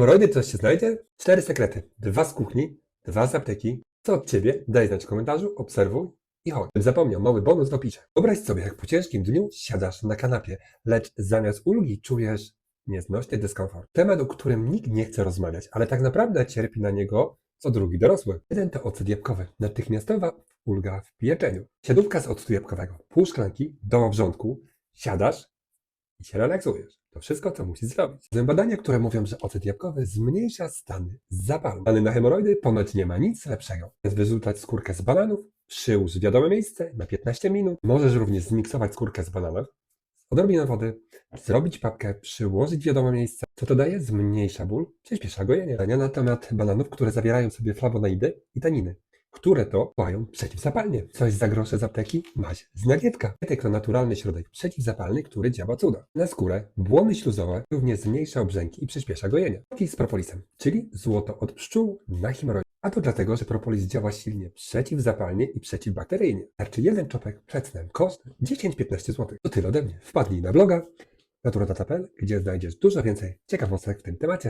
Hemoroidy coś się znajdzie? Cztery sekrety. Dwa z kuchni, dwa z apteki. Co od ciebie? Daj znać w komentarzu, obserwuj i chodź. Zapomniał, mały bonus w opisie. Wyobraź sobie, jak po ciężkim dniu siadasz na kanapie, lecz zamiast ulgi czujesz nieznośny dyskomfort. Temat, o którym nikt nie chce rozmawiać, ale tak naprawdę cierpi na niego co drugi dorosły. Jeden to ocet jabłkowy. Natychmiastowa ulga w pieczeniu. Siadówka z octu jabłkowego. Pół szklanki do obrządku. Siadasz i się relaksujesz. To wszystko, co musisz zrobić. Są badania, które mówią, że ocet jabłkowy zmniejsza stany zapalu. Stany na hemoroidy ponoć nie ma nic lepszego. Jest wyrzucać skórkę z bananów, przyłóż w wiadome miejsce na 15 minut. Możesz również zmiksować skórkę z bananów z odrobiną wody, zrobić papkę, przyłożyć w wiadome miejsce. Co to daje? Zmniejsza ból, przyspiesza gojenie. Badania na temat bananów, które zawierają sobie flawonoidy i taniny które to działają przeciwzapalnie. Coś za grosze z apteki? Maś z nagietka. Nagietek to naturalny środek przeciwzapalny, który działa cuda. Na skórę błony śluzowe również zmniejsza obrzęki i przyspiesza gojenie. Kroki z propolisem, czyli złoto od pszczół na hemoroidy. A to dlatego, że propolis działa silnie przeciwzapalnie i przeciwbakteryjnie. Starczy jeden czopek przed snem. Koszt 10-15 zł. To tyle ode mnie. Wpadnij na bloga naturodata.pl, gdzie znajdziesz dużo więcej ciekawostek w tym temacie.